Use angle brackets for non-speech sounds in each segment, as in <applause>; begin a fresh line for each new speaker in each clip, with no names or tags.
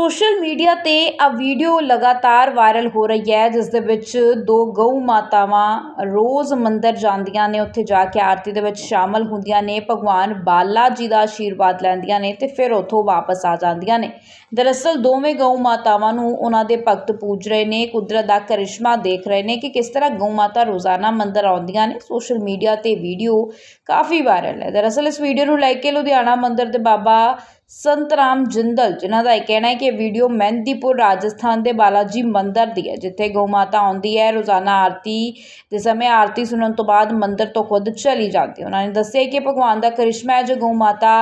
Social media ਤੇ ਆ video ਲਗਾਤਾਰ ਵਾਇਰਲ ਹੋ ਰਹੀ ਹੈ, ਜਿਸ ਦੇ ਵਿੱਚ ਦੋ ਗਊ ਮਾਤਾਵਾਂ ਰੋਜ਼ ਮੰਦਰ ਜਾਂਦੀਆਂ ਨੇ, ਉੱਥੇ ਜਾ ਕੇ ਆਰਤੀ ਦੇ ਵਿੱਚ ਸ਼ਾਮਲ ਹੁੰਦੀਆਂ ਨੇ, ਭਗਵਾਨ ਬਾਲਾ ਜੀ ਦਾ ਆਸ਼ੀਰਵਾਦ ਲੈਂਦੀਆਂ ਨੇ ਤੇ ਫਿਰ ਉੱਥੋਂ ਵਾਪਸ ਆ ਜਾਂਦੀਆਂ ਨੇ। ਦਰਅਸਲ ਦੋਵੇਂ ਗਊ ਮਾਤਾਵਾਂ ਨੂੰ ਉਹਨਾਂ ਦੇ ਭਗਤ ਪੂਜ ਰਹੇ ਨੇ, ਕੁਦਰਤ ਦਾ ਕਰਿਸ਼ਮਾ ਦੇਖ ਰਹੇ ਨੇ ਕਿ ਕਿਸ ਤਰ੍ਹਾਂ ਗਊ ਮਾਤਾ ਰੋਜ਼ਾਨਾ ਮੰਦਰ ਆਉਂਦੀਆਂ ਨੇ। ਸੋਸ਼ਲ ਮੀਡੀਆ ਤੇ ਵੀਡੀਓ ਕਾਫੀ ਵਾਇਰਲ ਹੈ। ਦਰਅਸਲ ਇਸ ਵੀਡੀਓ ਨੂੰ ਲੈ ਕੇ ਲੁਧਿਆਣਾ ਮੰਦਰ ਦੇ ਬਾਬਾ ਸੰਤ ਰਾਮ ਜਿੰਦਲ, ਜਿਨ੍ਹਾਂ ਦਾ ਇਹ ਕਹਿਣਾ ਹੈ ਕਿ ਇਹ ਵੀਡੀਓ ਮਹਿੰਦੀਪੁਰ ਰਾਜਸਥਾਨ ਦੇ ਬਾਲਾਜੀ ਮੰਦਿਰ ਦੀ ਹੈ, ਜਿੱਥੇ ਗਊ ਮਾਤਾ ਆਉਂਦੀ ਹੈ, ਰੋਜ਼ਾਨਾ ਆਰਤੀ ਦੇ ਸਮੇਂ ਆਰਤੀ ਸੁਣਨ ਤੋਂ ਬਾਅਦ ਮੰਦਿਰ ਤੋਂ ਖੁਦ ਚਲੀ ਜਾਂਦੀ ਹੈ। ਉਹਨਾਂ ਨੇ ਦੱਸਿਆ ਕਿ ਭਗਵਾਨ ਦਾ ਕਰਿਸ਼ਮਾ ਹੈ, ਜੋ ਗਊ ਮਾਤਾ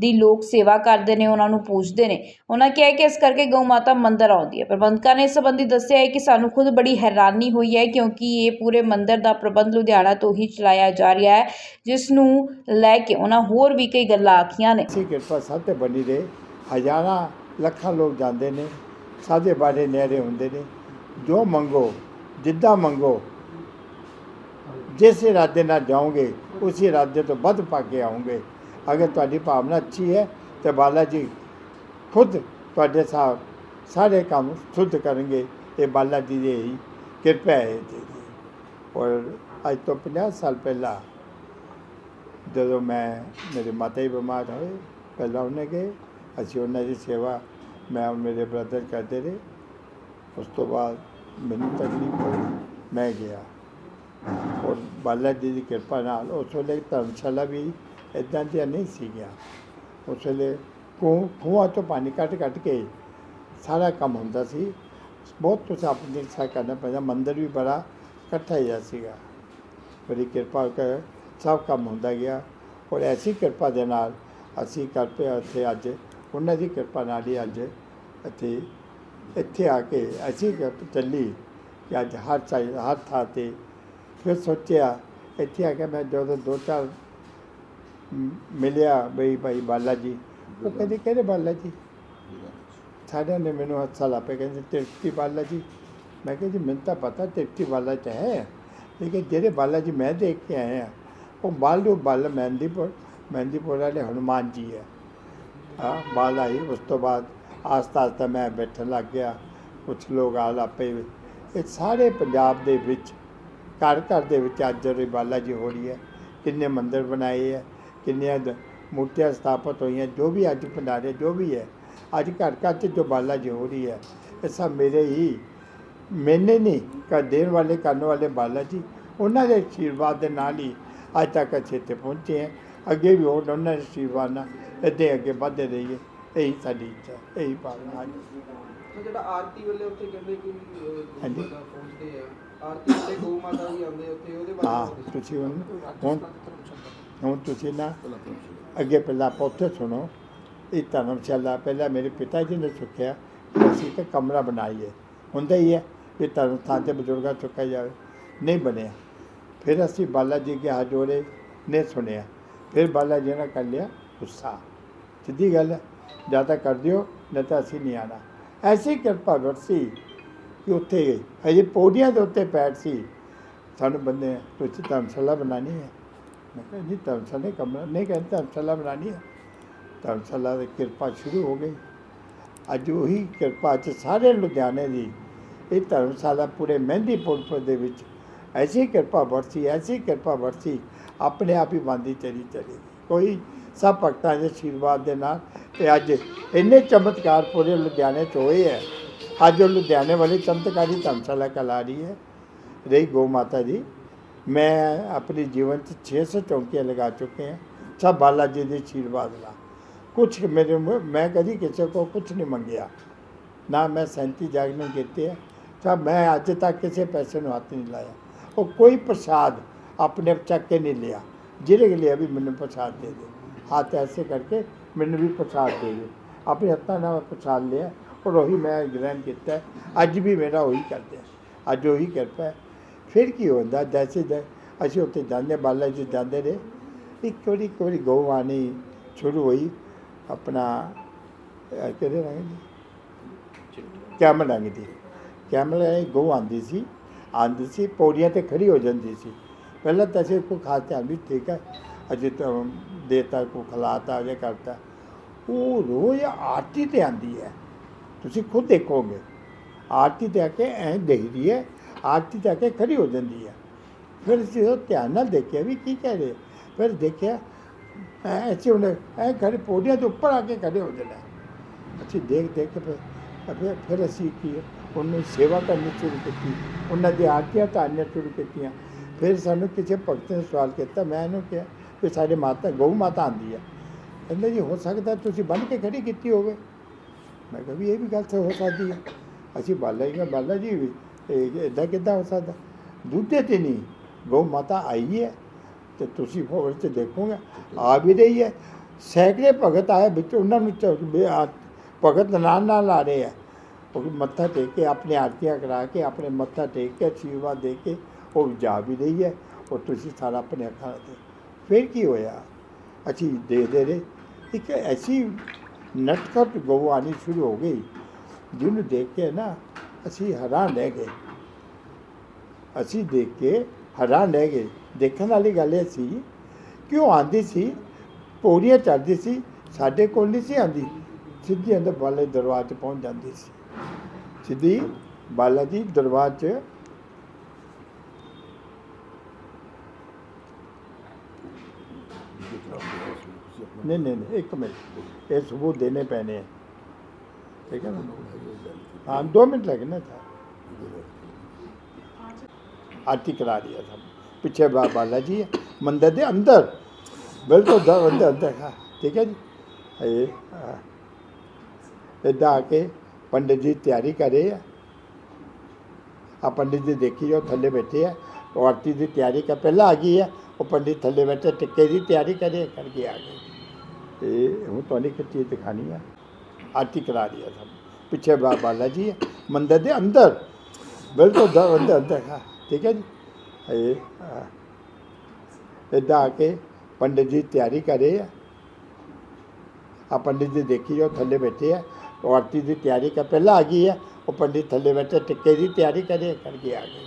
ਦੀ ਲੋਕ ਸੇਵਾ ਕਰਦੇ ਨੇ, ਉਹਨਾਂ ਨੂੰ ਪੂਜਦੇ ਨੇ। ਉਹਨਾਂ ਕਿਹਾ ਕਿ ਇਸ ਕਰਕੇ ਗਊ ਮਾਤਾ ਮੰਦਿਰ ਆਉਂਦੀ ਹੈ। ਪ੍ਰਬੰਧਕਾਂ ਨੇ ਇਸ ਸੰਬੰਧੀ ਦੱਸਿਆ ਹੈ ਕਿ ਸਾਨੂੰ ਖੁਦ ਬੜੀ ਹੈਰਾਨੀ ਹੋਈ ਹੈ, ਕਿਉਂਕਿ ਇਹ ਪੂਰੇ ਮੰਦਿਰ ਦਾ ਪ੍ਰਬੰਧ ਲੁਧਿਆਣਾ ਤੋਂ ਹੀ ਚਲਾਇਆ ਜਾ ਰਿਹਾ ਹੈ, ਜਿਸ ਨੂੰ ਲੈ ਕੇ ਉਹਨਾਂ ਹੋਰ ਵੀ ਕਈ ਗੱਲਾਂ ਆਖੀਆਂ ਨੇ।
ਕਿਰਪਾ ਸਭ ਤੇ ਬਣੀ ਰਹੇ। ਹਜ਼ਾਰਾਂ ਲੱਖਾਂ ਲੋਕ ਜਾਂਦੇ ਨੇ ਸਾਦੇ ਬਾੜੇ ਨੇੜੇ ਹੁੰਦੇ ਨੇ। ਜੋ ਮੰਗੋ, ਜਿੱਦਾਂ ਮੰਗੋ, ਜਿਸ ਇਰਾਦੇ ਨਾਲ ਜਾਓਗੇ, ਉਸੇ ਇਰਾਦੇ ਤੋਂ ਵੱਧ ਪਾ ਕੇ ਆਓਗੇ। ਅਗਰ ਤੁਹਾਡੀ ਭਾਵਨਾ ਅੱਛੀ ਹੈ, ਤੇ ਬਾਲਾ ਜੀ ਖੁਦ ਤੁਹਾਡੇ ਸਾਹ ਸਾਰੇ ਕੰਮ ਸ਼ੁੱਧ ਕਰਨਗੇ। ਇਹ ਬਾਲਾ ਜੀ ਦੀ ਕਿਰਪਾ ਹੈ ਜੀ ਔਰ ਅੱਜ ਤੋਂ 50 ਸਾਲ ਪਹਿਲਾਂ ਜਦੋਂ ਮੈਂ ਮੇਰੇ ਮਾਤਾ ਹੀ ਬਿਮਾਰ ਹੋਏ ਪਹਿਲਾਂ ਉਹਨੇ ਗਏ ਅਸੀਂ ਉਹਨਾਂ ਦੀ ਸੇਵਾ, ਮੈਂ ਔਰ ਮੇਰੇ ਬ੍ਰਦਰ ਕਰਦੇ ਰਹੇ। ਉਸ ਤੋਂ ਬਾਅਦ ਮੈਨੂੰ ਤਕਲੀਫ ਹੋਈ, ਮੈਂ ਗਿਆ। ਔਰ ਬਾਲਾ ਜੀ ਦੀ ਕਿਰਪਾ ਨਾਲ ਉਸ ਵੇਲੇ ਧਰਮਸ਼ਾਲਾ ਵੀ ਇਦਾਂ ਦੀਆਂ ਨਹੀਂ ਸੀ ਗਿਆ ਉਸ ਵੇਲੇ ਖੂਹ, ਖੂਹਾਂ ਤੋਂ ਪਾਣੀ ਕੱਟ ਕੱਟ ਕੇ ਸਾਰਾ ਕੰਮ ਹੁੰਦਾ ਸੀ। ਬਹੁਤ ਕੁਛ ਆਪਣੇ ਸਾਹ ਕਰਨਾ ਪੈਂਦਾ, ਮੰਦਰ ਵੀ ਬੜਾ ਇਕੱਠਾ ਹੀ ਜਿਹਾ ਸੀਗਾ। ਬੜੀ ਕਿਰਪਾ ਕਰ ਸਭ ਕੰਮ ਹੁੰਦਾ ਗਿਆ। ਔਰ ਐਸੀ ਕਿਰਪਾ ਦੇ ਨਾਲ ਅਸੀਂ ਕਰ ਪਏ ਇੱਥੇ ਅੱਜ। ਉਹਨਾਂ ਦੀ ਕਿਰਪਾ ਨਾਲ ਹੀ ਅੱਜ ਇੱਥੇ ਇੱਥੇ ਆ ਕੇ ਅਸੀਂ ਕਿਰਪ ਚੱਲੀ ਕਿ ਅੱਜ ਹਰ ਚਾਹੀ ਹਰ ਥਾਂ ਤੇ ਫਿਰ ਸੋਚਿਆ ਇੱਥੇ ਆ ਕੇ ਮੈਂ ਜਦੋਂ ਦੋ ਚਾਰ ਮ- ਮਿਲਿਆ ਬਈ ਭਾਈ ਬਾਲਾ ਜੀ ਉਹ ਕਹਿੰਦੇ ਕਿਹੜੇ ਬਾਲਾ ਜੀ? ਸਾਰਿਆਂ ਨੇ ਮੈਨੂੰ ਹੱਥਾਂ ਲਾ ਪਏ ਕਹਿੰਦੇ ਤਿਰਪਤੀ ਬਾਲਾ ਜੀ। ਮੈਂ ਕਿਹਾ ਜੀ ਮੈਨੂੰ ਤਾਂ ਪਤਾ ਤਿਰਪਤੀ ਬਾਲਾ ਚ ਹੈ। ਲੇਕਿਨ ਜਿਹੜੇ ਬਾਲਾ ਜੀ ਮੈਂ ਦੇਖ ਕੇ ਆਏ ਆ ਉਹ ਬਾਲੂ ਬਲ ਮਹਿੰਦੀਪੁਰ ਮਹਿੰਦੀਪੁਰ ਵਾਲੇ ਹਨੂਮਾਨ ਜੀ ਹੈ। ਹਾਂ, ਬਾਲਾ ਹੀ ਉਸ ਤੋਂ ਬਾਅਦ ਆਸਤਾ ਆਸਤਾ ਮੈਂ ਬੈਠਣ ਲੱਗ ਗਿਆ। ਕੁਝ ਲੋਕ ਆ ਲਾਪੇ ਇਹ ਸਾਰੇ ਪੰਜਾਬ ਦੇ ਵਿੱਚ ਘਰ ਘਰ ਦੇ ਵਿੱਚ ਅੱਜ ਜਿਹੜੀ ਬਾਲਾ ਜੀ ਹੋ ਰਹੀ ਹੈ, ਕਿੰਨੇ ਮੰਦਿਰ ਬਣਾਏ ਹੈ, ਕਿੰਨੀਆਂ ਮੂਰਤੀਆਂ ਸਥਾਪਿਤ ਹੋਈਆਂ, ਜੋ ਵੀ ਅੱਜ ਭੰਡਾਰੇ, ਜੋ ਵੀ ਹੈ, ਅੱਜ ਘਰ ਘਰ 'ਚ ਜੋ ਬਾਲਾ ਜੀ ਹੋ ਰਹੀ ਹੈ, ਇਹ ਸਭ ਮੇਰੇ ਹੀ, ਮੈਨੇ ਨਹੀਂ ਕਰ ਦੇਣ ਵਾਲੇ, ਕਰਨ ਵਾਲੇ ਬਾਲਾ ਜੀ, ਉਹਨਾਂ ਦੇ ਆਸ਼ੀਰਵਾਦ ਦੇ ਨਾਲ ਹੀ ਅੱਜ ਤੱਕ ਅਸੀਂ ਇੱਥੇ ਪਹੁੰਚੇ ਹਾਂ। ਅੱਗੇ ਵੀ ਹੋਰ ਉਹਨਾਂ ਦੇ ਆਸ਼ੀਰਵਾਦ ਨਾਲ ਇੱਦਾਂ ਅੱਗੇ ਵਧਦੇ ਰਹੀਏ ਇਹੀ ਸਾਡੀ ਇੱਛਾ ਇਹੀ ਭਾਵਨਾ ਹੈ
ਤਾਂ ਜਿਹੜਾ ਆਰਤੀ ਵੇਲੇ ਉੱਥੇ ਕਹਿੰਦੇ ਕਿ
ਹਾਂਜੀ।
ਪਹੁੰਚਦੇ ਆ ਆਰਤੀ ਵੇਲੇ ਗਊ ਮਾਤਾ ਵੀ ਆਉਂਦੇ ਉੱਥੇ ਉਹਦੇ ਬਾਰੇ
ਹਾਂ। ਤੁਸੀਂ ਹੁਣ ਹੁਣ ਹੁਣ ਤੁਸੀਂ ਨਾ ਅੱਗੇ ਪਹਿਲਾਂ ਆਪਾਂ ਉੱਥੇ ਸੁਣੋ ਇਹ ਧਰਮਸ਼ਾਲਾ ਪਹਿਲਾਂ ਮੇਰੇ ਪਿਤਾ ਜੀ ਨੇ ਸੁਖਿਆ ਅਸੀਂ ਇੱਕ ਕਮਰਾ ਬਣਾਈਏ ਹੁੰਦਾ ਹੀ ਹੈ ਕਿ ਧਰਮ ਸਥਾਨ ਤੇ ਬਜ਼ੁਰਗਾਂ ਚੁੱਕਿਆ ਜਾਵੇ ਨਹੀਂ ਬਣਿਆ ਫਿਰ ਅਸੀਂ ਬਾਲਾ ਜੀ ਕੇ ਹੱਥ ਜੋੜੇ ਨੇ ਸੁਣਿਆ ਫਿਰ ਬਾਲਾ ਜੀ ਨੇ ਕਰ ਲਿਆ ਗੁੱਸਾ। ਸਿੱਧੀ ਗੱਲ ਹੈ, ਜਾਂ ਤਾਂ ਕਰ ਦਿਓ ਨਹੀਂ ਤਾਂ ਅਸੀਂ ਨਹੀਂ ਆਣਾ ਐਸੀ ਕਿਰਪਾ ਵਰਸੀ ਕਿ ਉੱਥੇ ਗਏ। ਅਜੇ ਪੌੜੀਆਂ ਦੇ ਉੱਤੇ ਬੈਠ ਸੀ। ਸਾਨੂੰ ਬੰਦੇ ਤੁਸੀਂ ਧਰਮਸ਼ਾਲਾ ਬਣਾਉਣੀ ਹੈ? ਮੈਂ ਕਿਹਾ ਜੀ ਧਰਮਸ਼ਾਲਾ ਨਹੀਂ ਕਮਰਾ, ਨਹੀਂ ਕਹਿੰਦੇ ਧਰਮਸ਼ਾਲਾ ਬਣਾਉਣੀ ਹੈ। ਧਰਮਸ਼ਾਲਾ ਦੀ ਕਿਰਪਾ ਸ਼ੁਰੂ ਹੋ ਗਈ। ਅੱਜ ਉਹੀ ਕਿਰਪਾ ਚ ਸਾਰੇ ਲੁਧਿਆਣੇ ਦੀ, ਇਹ ਧਰਮਸ਼ਾਲਾ ਪੂਰੇ ਮਹਿੰਦੀਪੁਰ ਦੇ ਵਿੱਚ। ਐਸੀ ਕਿਰਪਾ ਵਰਸੀ ਐਸੀ ਕਿਰਪਾ ਵਰਸੀ ਆਪਣੇ ਆਪ ਹੀ ਬੰਦੀ ਚਲੀ ਚਲੀ ਕੋਈ ਸਭ ਭਗਤਾਂ ਦੇ ਆਸ਼ੀਰਵਾਦ ਦੇ ਨਾਲ ਤੇ ਅੱਜ ਇੰਨੇ ਚਮਤਕਾਰ ਪੂਰੇ ਲੁਧਿਆਣੇ ਚ ਹੋਏ ਹੈ ਅੱਜ ਉਹ ਲੁਧਿਆਣੇ ਵਾਲੀ ਚਮਤਕਾਰੀ ਧਰਮਸ਼ਾਲਾ ਕਲਾ ਰਹੀ ਹੈ। ਰਹੀ ਗੋ ਮਾਤਾ ਜੀ। ਮੈਂ ਆਪਣੇ ਜੀਵਨ 'ਚ 600 ਚੌਂਕੀਆਂ ਲਗਾ ਚੁੱਕੇ ਹਾਂ। ਸਭ ਬਾਲਾ ਜੀ ਦੇ ਆਸ਼ੀਰਵਾਦ ਨਾਲ। ਕੁਛ ਮੇਰੇ ਮੈਂ ਕਦੀ ਕਿਸੇ ਕੋ ਕੁਛ ਨਹੀਂ ਮੰਗਿਆ। ਨਾ ਮੈਂ ਸੈਂਤੀ ਜਾਗਣ ਕੀਤੇ ਹੈ ਸਭ ਮੈਂ ਅੱਜ ਤੱਕ ਕਿਸੇ ਪੈਸੇ ਨੂੰ ਹੱਥ ਨਹੀਂ ਲਾਇਆ। ਉਹ ਕੋਈ ਪ੍ਰਸਾਦ ਆਪਣੇ ਆਪ ਚੱਕ ਕੇ ਨਹੀਂ ਲਿਆ। ਜਿਹਦੇ ਕੇ ਲਿਆ ਵੀ ਮੈਨੂੰ ਪ੍ਰਸਾਦ ਦੇ ਦੇ ਹੱਥ ਐਸੇ ਕਰਕੇ ਮੈਨੂੰ ਵੀ ਪ੍ਰਸਾਦ ਦੇ ਦੇ ਆਪਣੇ ਹੱਥਾਂ ਨਾਲ ਪ੍ਰਸਾਦ ਲਿਆ। ਔਰ ਉਹੀ ਮੈਂ ਗ੍ਰਹਿਣ ਕੀਤਾ। ਅੱਜ ਵੀ ਮੇਰਾ ਉਹੀ ਕਰਦੇ ਅੱਜ ਉਹੀ ਕਿਰਪਾ ਹੈ। ਫਿਰ ਕੀ ਹੁੰਦਾ? ਜੈਸੇ ਜੈ, ਅਸੀਂ ਉੱਥੇ ਜਾਂਦੇ ਬਾਲਾ ਜੀ ਜਾਂਦੇ ਰਹੇ। ਇੱਕ ਵਾਰੀ ਇੱਕ ਵਾਰੀ ਗਊ ਆਣੀ ਸ਼ੁਰੂ ਹੋਈ। ਆਪਣਾ ਕਿਹਦੇ ਰੰਗ ਦੀ? ਕੈਮਲ ਰੰਗ ਦੀ। ਕੈਮਲ ਗਊ ਆਂਦੀ ਸੀ। ਆਂਦੀ ਸੀ, ਪੌੜੀਆਂ ਤੇ ਖੜੀ ਹੋ ਜਾਂਦੀ ਸੀ। ਪਹਿਲਾਂ ਤਾਂ ਅਸੀਂ ਕੋ ਖਾਤੇ ਆਂ ਵੀ ਠੀਕ ਹੈ, ਅਜੇ ਤਾਂ ਦੇਤਾ ਕੋ ਖਲਾਤਾ ਜੇ ਕਰਤਾ ਉਹ ਰੋਜ਼ ਆਰਤੀ ਤੇ ਆਂਦੀ ਹੈ। ਤੁਸੀਂ ਖੁਦ ਦੇਖੋਗੇ, ਆਰਤੀ ਤੇ ਆ ਕੇ ਐਂ ਦੇਖਦੀ ਹੈ, ਆਰਤੀ ਤੇ ਆ ਕੇ ਖੜੀ ਹੋ ਜਾਂਦੀ ਹੈ। ਫਿਰ ਅਸੀਂ ਉਹ ਧਿਆਨ ਨਾਲ ਦੇਖਿਆ ਵੀ ਕੀ ਕਹਿ ਰਹੇ। ਫਿਰ ਦੇਖਿਆ, ਐ ਐਸੇ ਉਹਨੇ ਐ ਖੜੇ ਪੌੜੀਆਂ ਦੇ ਉੱਪਰ ਆ ਕੇ ਖੜੇ ਹੋ ਜਾਣਾ ਅਸੀਂ ਦੇਖ ਦੇਖ ਕੇ ਫਿਰ ਫਿਰ ਅਸੀਂ ਕੀ ਉਹਨੂੰ ਸੇਵਾ ਕਰਨੀ ਸ਼ੁਰੂ ਕੀਤੀ, ਉਹਨਾਂ ਦੀ ਆਰਤੀਆਂ ਤਾਰਨੀਆਂ ਸ਼ੁਰੂ ਕੀਤੀਆਂ। ਫਿਰ ਸਾਨੂੰ ਕਿਸੇ ਭਗਤ ਨੇ ਸਵਾਲ ਕੀਤਾ, ਮੈਂ ਇਹਨੂੰ ਕਿਹਾ ਕਿ ਸਾਡੇ ਮਾਤਾ, ਗਊ ਮਾਤਾ ਆਂਦੀ ਹੈ ਕਹਿੰਦਾ ਜੀ ਹੋ ਸਕਦਾ ਤੁਸੀਂ ਬੰਨ ਕੇ ਖੜੀ ਕੀਤੀ ਹੋਵੇ। ਮੈਂ ਕਿਹਾ ਵੀ ਇਹ ਵੀ ਗੱਲ ਤਾਂ ਹੋ ਸਕਦੀ ਹੈ ਅਸੀਂ ਬਾਲਾ ਜੀ, ਮੈਂ ਬਾਲਾ ਜੀ, ਵੀ ਇਹ ਇਦਾਂ ਕਿੱਦਾਂ ਹੋ ਸਕਦਾ? ਦੂਜੇ ਤੇ ਨਹੀਂ ਗਊ ਮਾਤਾ ਆਈ ਹੈ ਤੇ ਤੁਸੀਂ ਫੋਰ ਤੇ ਦੇਖੋਗੇ, ਆ ਵੀ ਰਹੀ ਹੈ। ਸੈਂਕੜੇ ਭਗਤ ਆਏ ਵਿੱਚ, ਉਹਨਾਂ ਨੂੰ ਭਗਤ ਨਾਲ ਨਾਲ ਆ ਰਹੇ ਆ। ਉਹ ਮੱਥਾ ਟੇਕ ਕੇ, ਆਪਣੇ ਆਰਤੀਆਂ ਕਰਾ ਕੇ, ਆਪਣੇ ਮੱਥਾ ਟੇਕ ਕੇ ਆਸ਼ੀਰਵਾਦ ਦੇ ਕੇ ਉਹ ਜਾ ਵੀ ਰਹੀ ਹੈ, ਉਹ ਤੁਸੀਂ ਸਾਰਾ ਆਪਣੇ ਅੱਖਾਂ ਤੇ ਫਿਰ ਕੀ ਹੋਇਆ? ਅਸੀਂ ਦੇਖਦੇ ਰਹੇ। ਇੱਕ ਐਸੀ ਨਟਖਟ ਗਊ ਆਉਣੀ ਸ਼ੁਰੂ ਹੋ ਗਈ, ਜਿਹਨੂੰ ਦੇਖ ਕੇ ਨਾ ਅਸੀਂ ਹੈਰਾਨ ਰਹਿ ਗਏ। ਅਸੀਂ ਦੇਖ ਕੇ ਹੈਰਾਨ ਰਹਿ ਗਏ। ਦੇਖਣ ਵਾਲੀ ਗੱਲ ਇਹ ਸੀ ਕਿ ਉਹ ਆਂਦੀ ਸੀ? ਪੌੜੀਆਂ ਚੜ੍ਹਦੀ ਸੀ, ਸਾਡੇ ਕੋਲ ਨਹੀਂ ਸੀ ਆਂਦੀ ਸਿੱਧੀ ਅੰਦਰ ਬਾਲੇ ਦਰਬਾਰ 'ਚ ਪਹੁੰਚ ਜਾਂਦੀ ਸੀ। ਸਿੱਧੀ ਬਾਲਾ ਜੀ ਦਰਬਾਰ 'ਚ ਨਹੀਂ ਨਹੀਂ ਨਹੀਂ ਇੱਕ ਮਿੰਟ ਇਹ ਸਬੂਤ ਦੇਣੇ ਪੈਣੇ ਹੈ ਠੀਕ ਹੈ ਨਾ ਹਾਂ ਦੋ ਮਿੰਟ लगने था आरती करा दिया था पीछे बा, बाला जी है, मंदिर के अंदर बिल्कुल द- अंदर अंदर हाँ ठीक है जी ये हाँ। इधर आके पंडित जी तैयारी कर रहे हैं ਆ ਪੰਡਿਤ ਜੀ ਦੇਖੀ ਜੋ ਥੱਲੇ ਬੈਠੇ ਆ ਉਹ ਆਰਤੀ ਦੀ ਤਿਆਰੀ ਕਰ ਪਹਿਲਾਂ ਆ ਗਈ ਹੈ ਉਹ ਪੰਡਿਤ ਥੱਲੇ ਬੈਠੇ ਟਿੱਕੇ ਦੀ ਤਿਆਰੀ ਕਰੇ ਕਰਕੇ ਆ ਗਏ ਤੇ ਹੁਣ ਤੁਹਾਨੂੰ ਇੱਕ ਚੀਜ਼ ਦਿਖਾਣੀ ਹੈ ਆਰਤੀ ਕਰਾ ਰਹੀ ਹੈ ਸਭ। ਪਿੱਛੇ ਬਾਲਾ ਜੀ ਮੰਦਿਰ ਦੇ ਅੰਦਰ। ਬਿਲਕੁਲ ਦ- ਅੰਦਰ ਅੰਦਰ ਠੀਕ ਹੈ ਜੀ? ਇਹ। ਇੱਦਾਂ ਆ ਕੇ ਪੰਡਿਤ ਜੀ ਤਿਆਰੀ ਕਰ ਆ। ਆ ਪੰਡਿਤ ਜੀ ਦੇਖੀ ਜੋ ਥੱਲੇ ਬੈਠੇ ਆ। ਉਹ ਆਰਤੀ ਦੀ ਤਿਆਰੀ ਕਰ ਪਹਿਲਾਂ ਆ ਗਈ ਹੈ ਉਹ ਪੰਡਿਤ ਥੱਲੇ ਬੈਠੇ ਟਿੱਕੇ ਦੀ ਤਿਆਰੀ ਕਰੇ ਕਰਕੇ ਆ ਗਏ।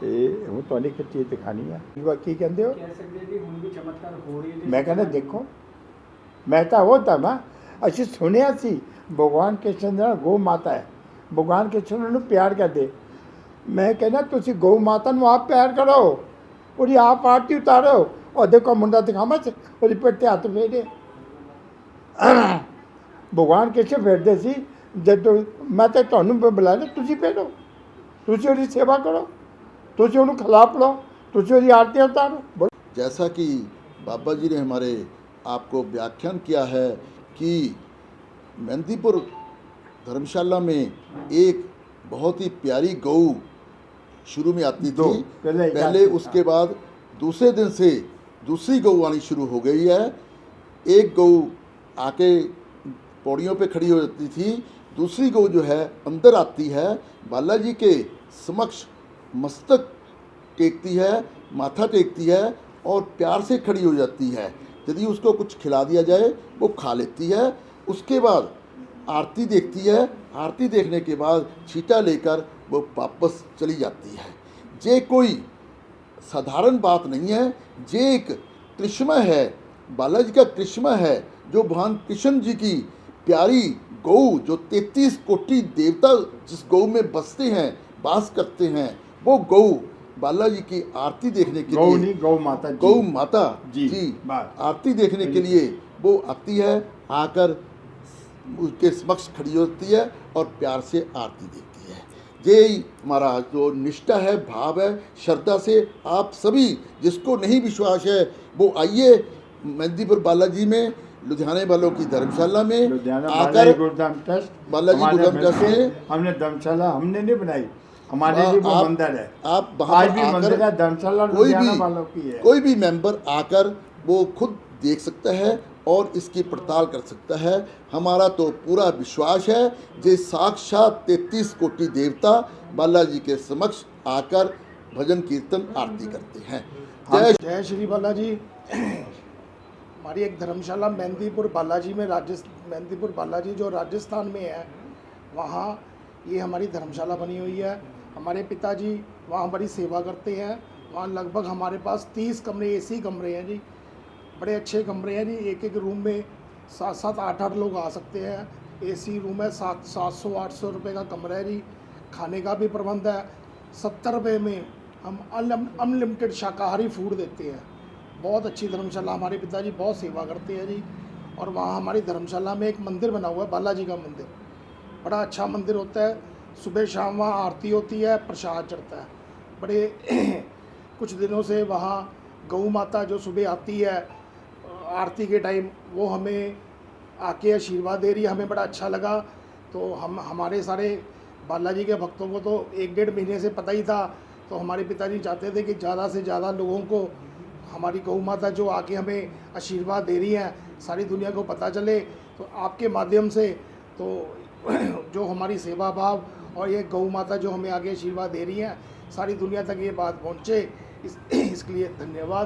ਤੇ ਹੁਣ ਤੁਹਾਨੂੰ ਇੱਕ ਚੀਜ਼ ਦਿਖਾਣੀ ਹੈ ਕੀ ਕਹਿੰਦੇ ਹੋ?
ਕਹਿ ਸਕਦੇ ਕਿ ਹੁਣ ਵੀ ਚਮਤਕਾਰ ਹੋ ਰਹੀ ਹੈ
ਮੈਂ ਕਹਿੰਦਾ ਦੇਖੋ ਮੈਂ ਤਾਂ ਉਹ ਤਾਂ ਨਾ ਅਸੀਂ ਸੁਣਿਆ ਸੀ ਭਗਵਾਨ ਕ੍ਰਿਸ਼ਨ ਦਾ ਗੋ ਮਾਤਾ ਹੈ ਭਗਵਾਨ ਕ੍ਰਿਸ਼ਨ ਨੂੰ ਪਿਆਰ ਕਰਦੇ ਮੈਂ ਕਹਿੰਦਾ ਤੁਸੀਂ ਗਊ ਮਾਤਾ ਨੂੰ ਆਪ ਪਿਆਰ ਕਰੋ ਉਹਦੀ ਆਪ ਆਰਤੀ ਉਤਾਰੋ ਉਹ ਦੇਖੋ ਮੁੰਡਾ ਦਿਖਾਵਾਂ ਚ ਉਹਦੀ ਪਿੱਠ ਤੇ ਹੱਥ ਫੇਰੇ ਭਗਵਾਨ ਕ੍ਰਿਸ਼ਨ ਫੇਰਦੇ ਸੀ ਜਦੋਂ ਮੈਂ ਤਾਂ ਤੁਹਾਨੂੰ ਬੁਲਾਇਆ ਤੁਸੀਂ ਫੇਰੋ ਤੁਸੀਂ ਉਹਦੀ ਸੇਵਾ ਕਰੋ ਤੁਸੀਂ ਉਹਨੂੰ ਖਿਲਾ ਪਿਲਾਓ ਤੁਸੀਂ ਉਹਦੀ ਆਰਤੀ ਉਤਾਰੋ ਬੋਲੋ।
जैसा कि बाबा जी ने हमारे आपको व्याख्यान किया है कि मेहंदीपुर धर्मशाला में एक बहुत ही प्यारी गऊ शुरू में आती थी।
पहले
पहले उसके बाद दूसरे दिन से दूसरी गऊ आनी शुरू हो गई है। एक गऊ आके पौड़ियों पे खड़ी हो जाती थी। दूसरी गऊ जो है अंदर आती है। बालाजी के समक्ष मस्तक टेकती है माथा टेकती है और प्यार से खड़ी हो जाती है। यदि उसको कुछ खिला दिया जाए, वो खा लेती है। उसके बाद आरती देखती है। आरती देखने के बाद छीटा लेकर वो वापस चली जाती है। ये कोई साधारण बात नहीं है। ये एक कृष्मा है, बालाजी का कृष्मा है, जो भगवान कृष्ण जी की प्यारी गौ जो तैतीस कोटि देवता जिस गौ में बसते हैं वास करते हैं, वो गौ बालाजी की आरती देखने के
गौ
लिए।
गौ माता जी।
गौ माता
जी,
जी। आरती देखने के लिए। वो आती है आकर उसके समक्ष खड़ी होती है और प्यार से आरती देती है। यही हमारा जो निष्ठा है भाव है श्रद्धा से आप सभी जिसको नहीं विश्वास है वो आइए मेहंदीपुर बालाजी में लुधियाने वालों की धर्मशाला में आकर
बालाजी ट्रस्ट
बालाजी ट्रस्ट में-
हमने धर्मशाला हमने नहीं बनाई। हमारे
हाँ,
लिए वो
आप-
मंदिर है।
आप
आज भी मंदिर है धर्मशाला
कोई भी
वालों की है।
कोई भी मेंबर आकर वो खुद देख सकता है और इसकी पड़ताल कर सकता है। हमारा तो पूरा विश्वास है जे साक्षात तैतीस कोटि देवता बालाजी के समक्ष आकर भजन कीर्तन आरती करते हैं। जय
जय श्री बालाजी। हमारी एक धर्मशाला मेहंदीपुर बालाजी में राजस्थान मेहंदीपुर बालाजी जो राजस्थान में है वहाँ ये हमारी धर्मशाला बनी हुई है। हमारे पिताजी वहाँ बड़ी सेवा करते हैं। वहाँ लगभग हमारे पास तीस कमरे, एसी कमरे हैं जी। बड़े अच्छे कमरे हैं जी। एक एक रूम में सात सात, आठ आठ लोग आ सकते हैं। एसी रूम है, सात सात सौ, आठ सौ रुपये का कमरा है जी। खाने का भी प्रबंध है। सत्तर रुपये में हम अनलिमिटेड शाकाहारी फ़ूड देते हैं। बहुत अच्छी धर्मशाला हमारे पिताजी बहुत सेवा करते हैं जी। और वहाँ हमारी धर्मशाला में एक मंदिर बना हुआ है, बालाजी का मंदिर। बड़ा अच्छा मंदिर होता है। सुबह शाम वहाँ आरती होती है, प्रसाद चढ़ता है। बड़े <clears throat> कुछ दिनों से वहाँ गऊ माता जो सुबह आती है, आरती के टाइम, वो हमें आके आशीर्वाद दे रही है। हमें बड़ा अच्छा लगा। तो हम, हमारे सारे बालाजी के भक्तों को तो एक डेढ़ महीने से पता ही था। तो हमारे पिताजी चाहते थे कि ज़्यादा से ज़्यादा लोगों को हमारी गौ माता जो आके हमें आशीर्वाद दे रही हैं, सारी दुनिया को पता चले। तो आपके माध्यम से तो <clears throat> जो हमारी सेवा भाव और ये गौ माता जो हमें आगे आशीर्वाद दे रही हैं सारी दुनिया तक ये बात पहुँचे इस इसके लिए धन्यवाद